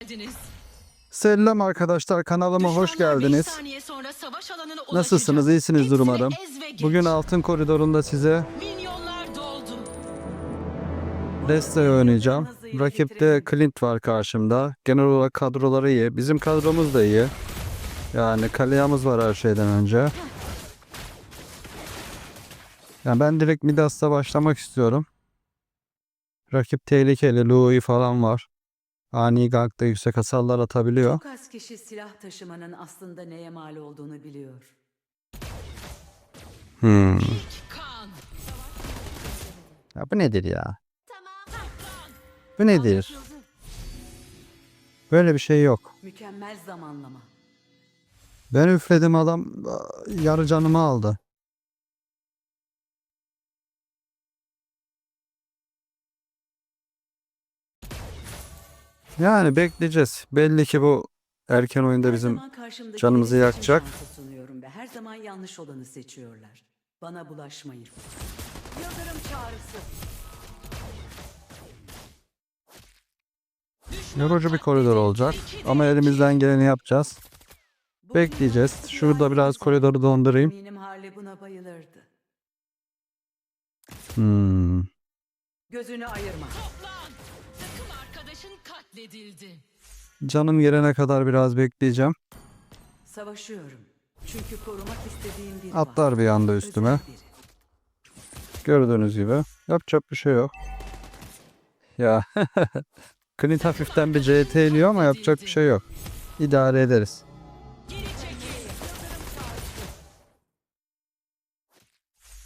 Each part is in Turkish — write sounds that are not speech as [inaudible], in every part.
geldiniz. Selam arkadaşlar kanalıma hoş geldiniz. Nasılsınız? İyisinizdir umarım. Bugün altın koridorunda size. Desta'yı oynayacağım. Rakipte Clint var karşımda. Genel olarak kadroları iyi. Bizim kadromuz da iyi. Yani Kaliyamız var her şeyden önce. Yani ben direkt Midas'ta başlamak istiyorum. Rakip tehlikeli. Louis falan var. Ani gankta yüksek hasarlar atabiliyor. Çok az kişi silah taşımanın aslında neye mal olduğunu biliyor. Hmm. Ya bu nedir ya? Bu nedir? Böyle bir şey yok. Mükemmel zamanlama. Ben üfledim adam yarı canımı aldı. Yani bekleyeceğiz. Belli ki bu erken oyunda Her bizim zaman karşımdaki canımızı yakacak. şansı sunuyorum ve her zaman yanlış olanı seçiyorlar. Bana bulaşmayın. Yıldırım çağrısı. yorucu bir koridor olacak. Ama elimizden geleni yapacağız. Bu Bekleyeceğiz. Şurada bir biraz koridoru dondurayım. Eminim Harley buna bayılırdı. Hmm. Gözünü ayırma. Toplan. Takım arkadaşın katledildi. Canım gelene kadar biraz bekleyeceğim. Savaşıyorum. Çünkü korumak istediğim biri Atlar bir anda üstüme. Gördüğünüz gibi. Yapacak bir şey yok. Ya. [laughs] Clint hafiften bir CT iniyor ama yapacak bir şey yok. İdare ederiz.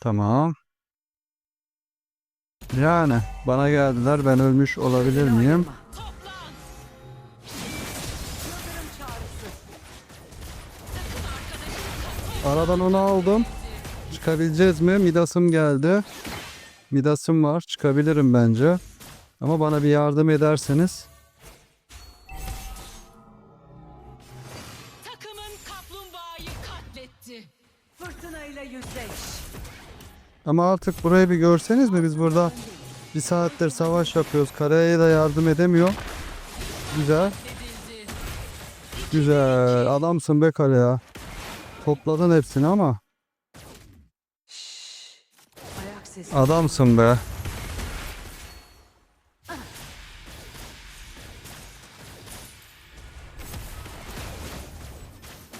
Tamam. Yani bana geldiler ben ölmüş olabilir miyim? Aradan onu aldım. Çıkabileceğiz mi? Midas'ım geldi. Midas'ım var. Çıkabilirim bence. Ama bana bir yardım ederseniz. Takımın kaplumbağayı katletti. Fırtınayla yüzleş. Ama artık burayı bir görseniz mi? Biz burada bir saattir savaş yapıyoruz. Karaya da yardım edemiyor. Güzel. Güzel. Adamsın be kale ya. Topladın hepsini ama. Ayak sesi. Adamsın be.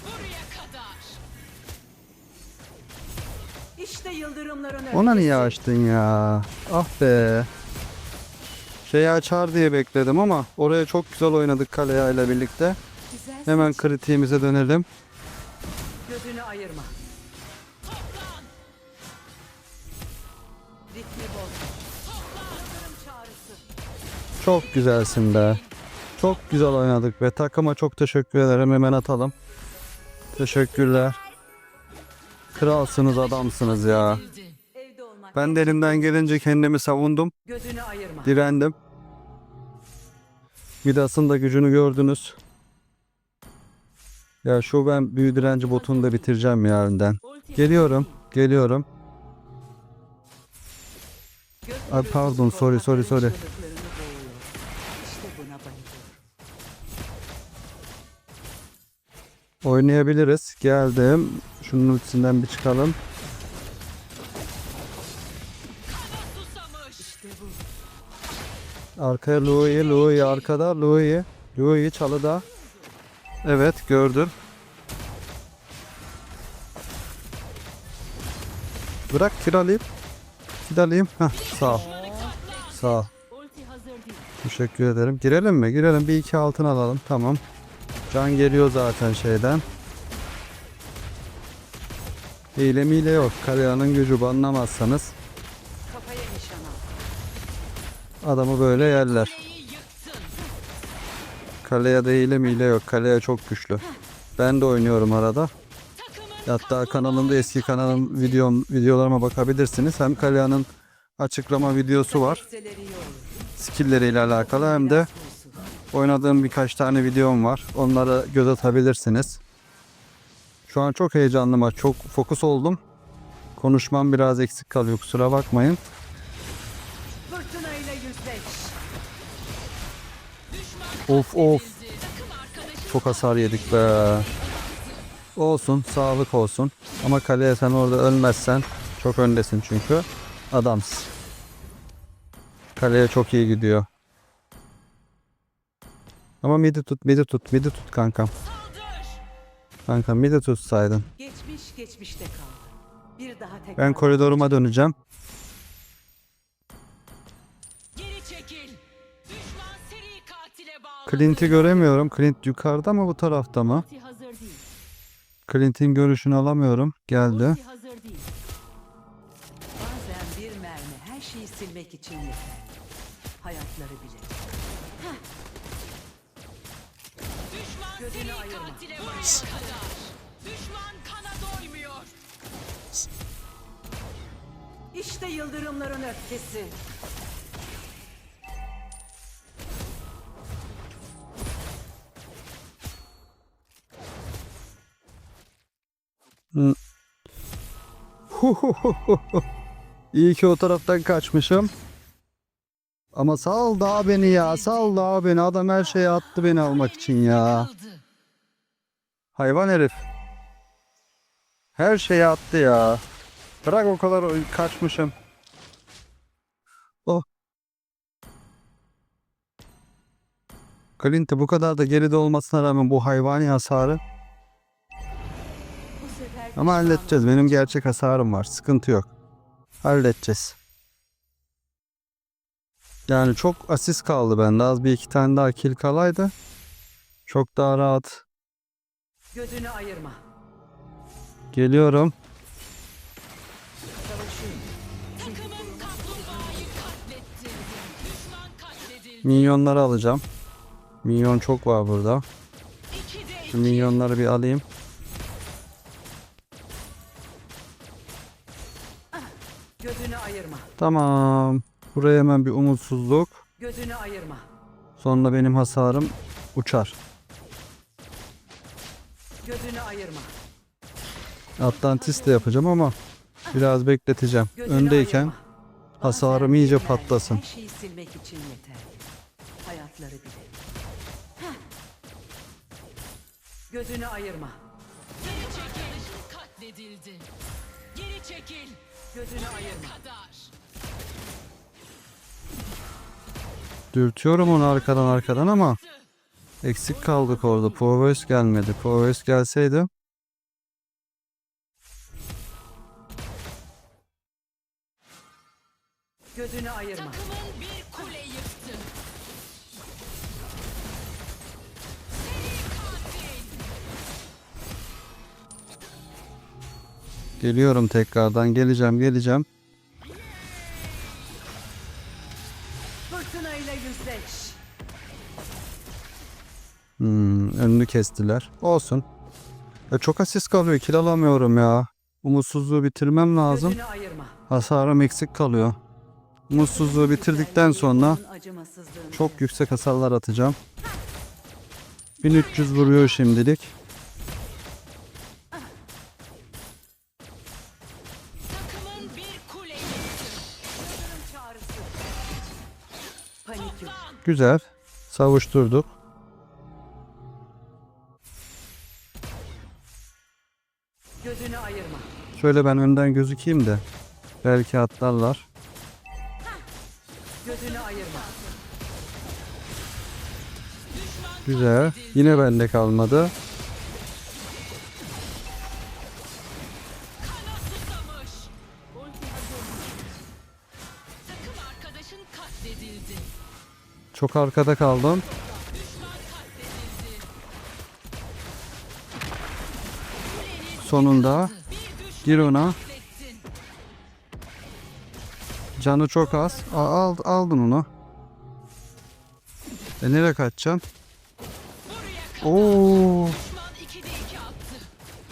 Buraya kadar. İşte yıldırımların Ona niye açtın ya? Ah be. Şeyi açar diye bekledim ama oraya çok güzel oynadık Kalea ile birlikte. Güzel Hemen kritiğimize dönelim. Ayırma. Toplan. Ritmi boz. Çağrısı. Çok güzelsin be. Çok güzel oynadık ve takıma çok teşekkür ederim. Hemen atalım. Teşekkürler. Kralsınız adamsınız ya. Ben de elimden gelince kendimi savundum. Direndim. Midas'ın da gücünü gördünüz. Ya şu ben büyü direnci botunu da bitireceğim ya önden. Geliyorum. Geliyorum. Ay, pardon, sorry, sorry, sorry. Oynayabiliriz. Geldim. Şunun içinden bir çıkalım. Arkaya Louis, Louis arkada Louis. Louis çalıda. Evet gördüm. Bırak kiralayayım. Kiralayayım. Heh, sağ ol. Sağ ol. Teşekkür ederim. Girelim mi? Girelim. Bir iki altın alalım. Tamam. Can geliyor zaten şeyden. Hile mile yok. Karya'nın gücü al. adamı böyle yerler. Kaleye de hile mile yok. Kaleye çok güçlü. Ben de oynuyorum arada. Hatta kanalımda eski kanalım videom videolarıma bakabilirsiniz. Hem Kalea'nın açıklama videosu var. Skill'leriyle alakalı hem de oynadığım birkaç tane videom var. Onlara göz atabilirsiniz. Şu an çok heyecanlı maç. Çok fokus oldum. Konuşmam biraz eksik kalıyor. Kusura bakmayın. Of of. çok hasar yedik be. Olsun, sağlık olsun. Ama kaleye sen orada ölmezsen çok öndesin çünkü. Adamsın. Kaleye çok iyi gidiyor. Ama midi tut, midi tut, midi tut kankam. Kankam midi tutsaydın. Geçmiş geçmişte kaldı. Bir daha tekrar. Ben koridoruma döneceğim. Clint'i göremiyorum. Clint yukarıda mı bu tarafta mı? Clint'in görüşünü alamıyorum. Geldi. Bazen bir mermi her şeyi silmek için yeter. Hayatları bile. Düşman ayırma. katile bağlı kadar. Düşman kana doymuyor. İşte yıldırımların öfkesi. İyi ki o taraftan kaçmışım. Ama sal daha beni ya. Sal daha beni. Adam her şeyi attı beni almak için ya. Hayvan herif. Her şeyi attı ya. Bırak o kadar kaçmışım. Oh. Clint'i bu kadar da geride olmasına rağmen bu hayvani hasarı. Ama halledeceğiz. Benim gerçek hasarım var. Sıkıntı yok. Halledeceğiz. Yani çok asist kaldı bende. Az bir iki tane daha kill kalaydı. Çok daha rahat. Gözünü ayırma. Geliyorum. Minyonları alacağım. Minyon çok var burada. Şu minyonları bir alayım. Gözünü ayırma. Tamam. Buraya hemen bir umutsuzluk. Gözünü ayırma. Sonra benim hasarım uçar. Gözünü ayırma. Atlantis de yapacağım ama biraz bekleteceğim. Gözünü Öndeyken ayırma. hasarım iyice patlasın. Her şeyi silmek için yeter. Hayatları bile. Gözünü ayırma. Geri çekil. Katledildi. Geri çekil. Gözünü ayırma. Dürtüyorum onu arkadan arkadan ama eksik kaldık orada. Provost gelmedi. Provost gelseydi Gözünü ayırma. Geliyorum tekrardan. Geleceğim geleceğim. Hmm, önünü kestiler. Olsun. Ya çok asist kalıyor. Kill alamıyorum ya. Umutsuzluğu bitirmem lazım. Hasarım eksik kalıyor. Umutsuzluğu bitirdikten sonra çok yüksek hasarlar atacağım. 1300 vuruyor şimdilik. Güzel. Savuşturduk. Gözünü ayırma. Şöyle ben önden gözükeyim de. Belki atlarlar. Gözünü ayırma. Güzel. Yine bende kalmadı. Çok arkada kaldım. Sonunda gir ona. Canı çok az. A- Al, aldın onu. E nereye kadar. Oo, Düşman 2'de 2 attı.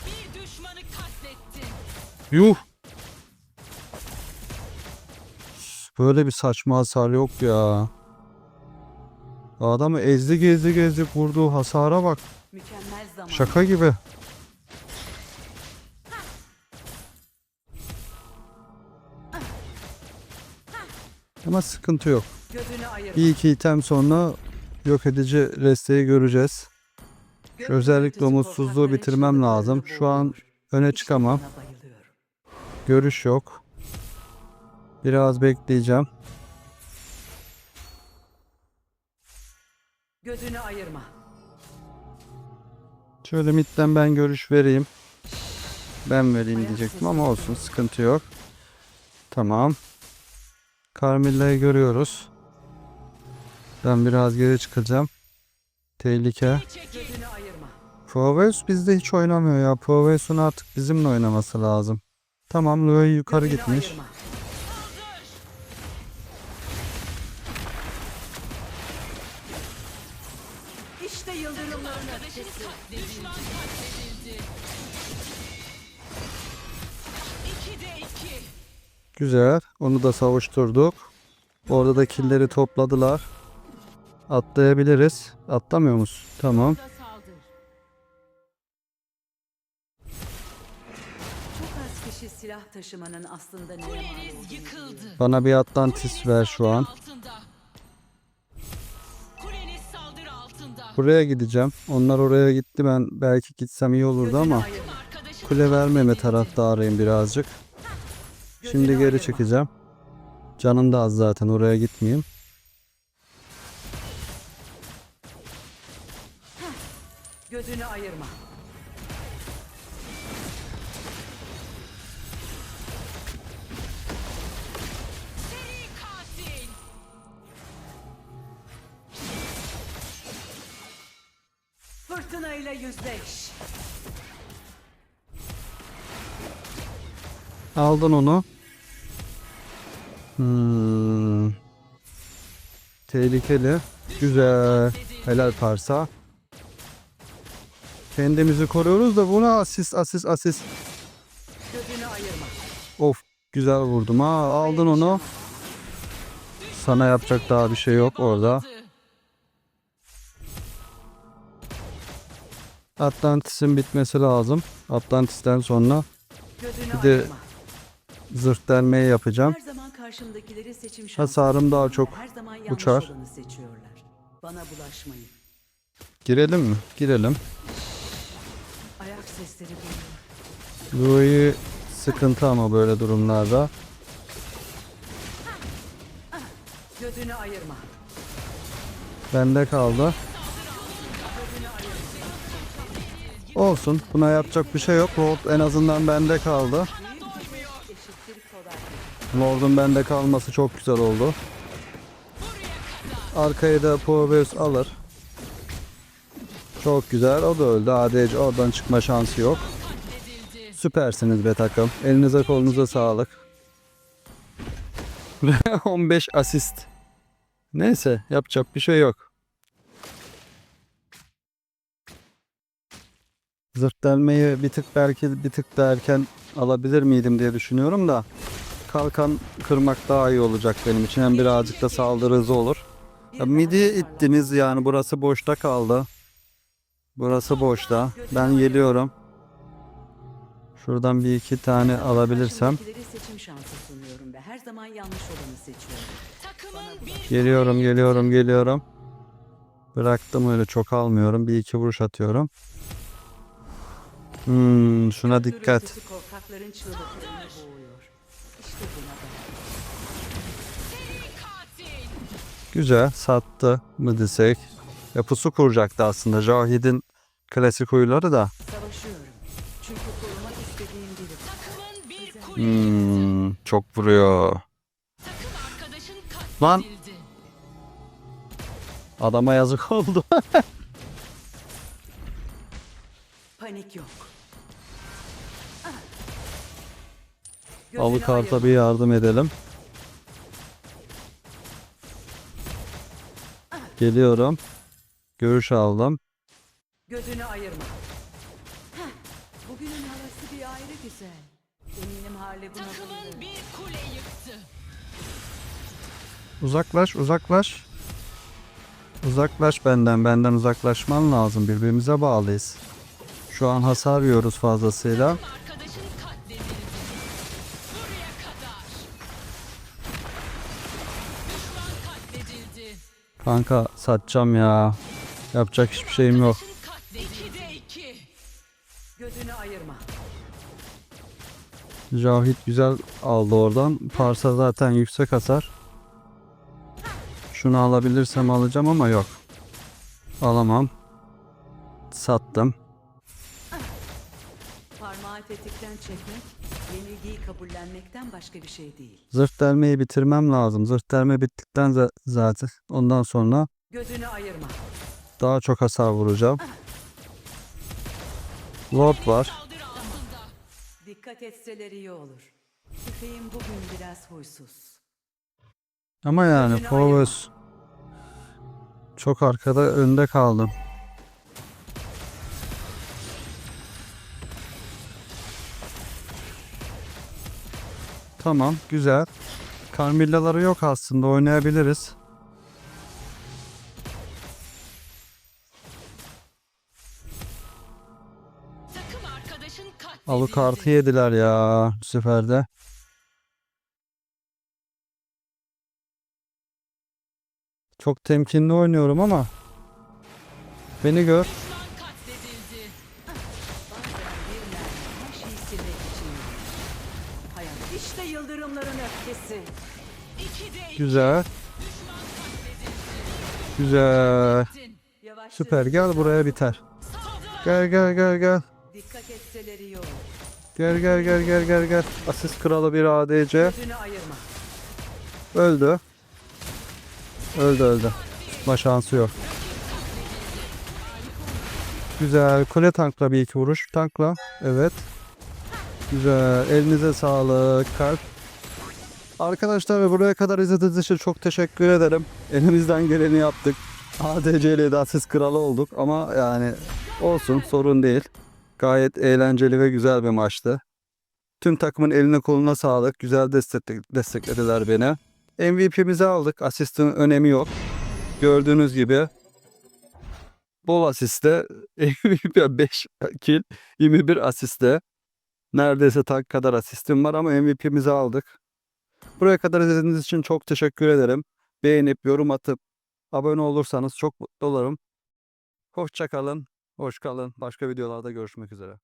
Bir düşmanı katlettin. yuh. Böyle bir saçma hasar yok ya. Adamı ezdi gezdi gezdi vurduğu hasara bak. Mükemmel zaman. Şaka gibi. Ama sıkıntı yok. Bir iki item sonra yok edici resteyi göreceğiz. Şu özellikle umutsuzluğu bitirmem lazım. Şu an öne çıkamam. Görüş yok. Biraz bekleyeceğim. Gözünü ayırma. Şöyle midden ben görüş vereyim. Ben vereyim diyecektim ama olsun sıkıntı yok. Tamam. Carmilla'yı görüyoruz. Ben biraz geri çıkacağım. Tehlike. Proveus bizde hiç oynamıyor ya. Proveus'un artık bizimle oynaması lazım. Tamam Louis yukarı gitmiş. ayırma. Güzel. Onu da savuşturduk. Orada da killeri topladılar. Atlayabiliriz. Atlamıyor musun? Tamam. Da saldır. Çok az kişi silah taşımanın aslında Kuleniz yıkıldı. Bana bir Atlantis ver şu an. Buraya gideceğim. Onlar oraya gitti. Ben belki gitsem iyi olurdu ama kule vermeme taraftarıyım birazcık. Şimdi geri çekeceğim. Canım da az zaten oraya gitmeyeyim. Gözünü ayırma. Fırtınayla yüzleş. Aldın onu. Hmm. Tehlikeli. Güzel. Helal parsa. Kendimizi koruyoruz da buna asist asist asist. Of güzel vurdum ha. Aldın onu. Sana yapacak daha bir şey yok orada. Atlantis'in bitmesi lazım. Atlantis'ten sonra Bir de. Zırh delmeyi yapacağım. Her zaman karşımdakileri seçim şansı Hasarım daha çok Her zaman yanlış uçar. olanı seçiyorlar. Bana bulaşmayın. Girelim mi? Girelim. Ayak sesleri duyuyor. Louis sıkıntı ama böyle durumlarda. Gözünü ayırma. Bende kaldı. Olsun. Buna yapacak bir şey yok. Lord en azından bende kaldı. Lord'un bende kalması çok güzel oldu. Arkaya da Proveus alır. Çok güzel. O da öldü. ADC oradan çıkma şansı yok. Süpersiniz be takım. Elinize kolunuza sağlık. [laughs] 15 asist. Neyse yapacak bir şey yok. Zırt delmeyi bir tık belki bir tık da erken alabilir miydim diye düşünüyorum da kalkan kırmak daha iyi olacak benim için. Hem birazcık da saldırı hızı olur. Ya midi ittiniz yani burası boşta kaldı. Burası boşta. Ben geliyorum. Şuradan bir iki tane alabilirsem. Geliyorum, geliyorum, geliyorum. Bıraktım öyle çok almıyorum. Bir iki vuruş atıyorum. Hmm, şuna dikkat. Güzel sattı mı desek. Ya pusu kuracaktı aslında. Jahid'in klasik huyları da. Hmm, çok vuruyor. Lan. Adama yazık oldu. [laughs] Panik yok. Avukarta bir yardım edelim. Geliyorum. Görüş aldım. Gözünü ayırma. Heh, Bugünün havası bir ayrı güzel. Eminim Harley buna Takımın bir kule yıktı. Uzaklaş, uzaklaş. Uzaklaş benden, benden uzaklaşman lazım. Birbirimize bağlıyız. Şu an hasar yiyoruz fazlasıyla. Arkadaşın Kanka satacağım ya. Yapacak hiçbir şeyim yok. Gözünü ayırma. Cahit güzel aldı oradan. Parsa zaten yüksek hasar. Şunu alabilirsem alacağım ama yok. Alamam. Sattım. Parmağı tetikten çekmek, yenilgiyi kabullenmekten başka bir şey değil. Zırh delmeyi bitirmem lazım. Zırh delme bittikten za- zaten ondan sonra Gözünü ayırma. daha çok hasar vuracağım. Lord var. Dikkat etseler iyi olur. Tüfeğim bugün biraz huysuz. Ama yani. Povus çok arkada önde kaldım. Tamam, güzel. Carmilla'ları yok aslında oynayabiliriz. Alucard'ı yediler ya bu sefer de. Çok temkinli oynuyorum ama beni gör. Güzel, güzel. Süper gel buraya biter. Gel gel gel gel. Gel gel gel gel gel gel. Asist kralı bir ADC. Öldü. Öldü öldü. Tutma şansı yok. Güzel. Kule tankla bir iki vuruş. Tankla. Evet. Güzel. Elinize sağlık. Kalp. Arkadaşlar ve buraya kadar izlediğiniz için çok teşekkür ederim. Elimizden geleni yaptık. ADC asist kralı olduk ama yani olsun sorun değil. Gayet eğlenceli ve güzel bir maçtı. Tüm takımın eline koluna sağlık. Güzel destek, desteklediler beni. MVP'mizi aldık. Asistin önemi yok. Gördüğünüz gibi bol asiste [laughs] MVP 5 kill 21 asiste neredeyse tak kadar asistim var ama MVP'mizi aldık. Buraya kadar izlediğiniz için çok teşekkür ederim. Beğenip yorum atıp abone olursanız çok mutlu olurum. Hoşça kalın, hoş kalın. Başka videolarda görüşmek üzere.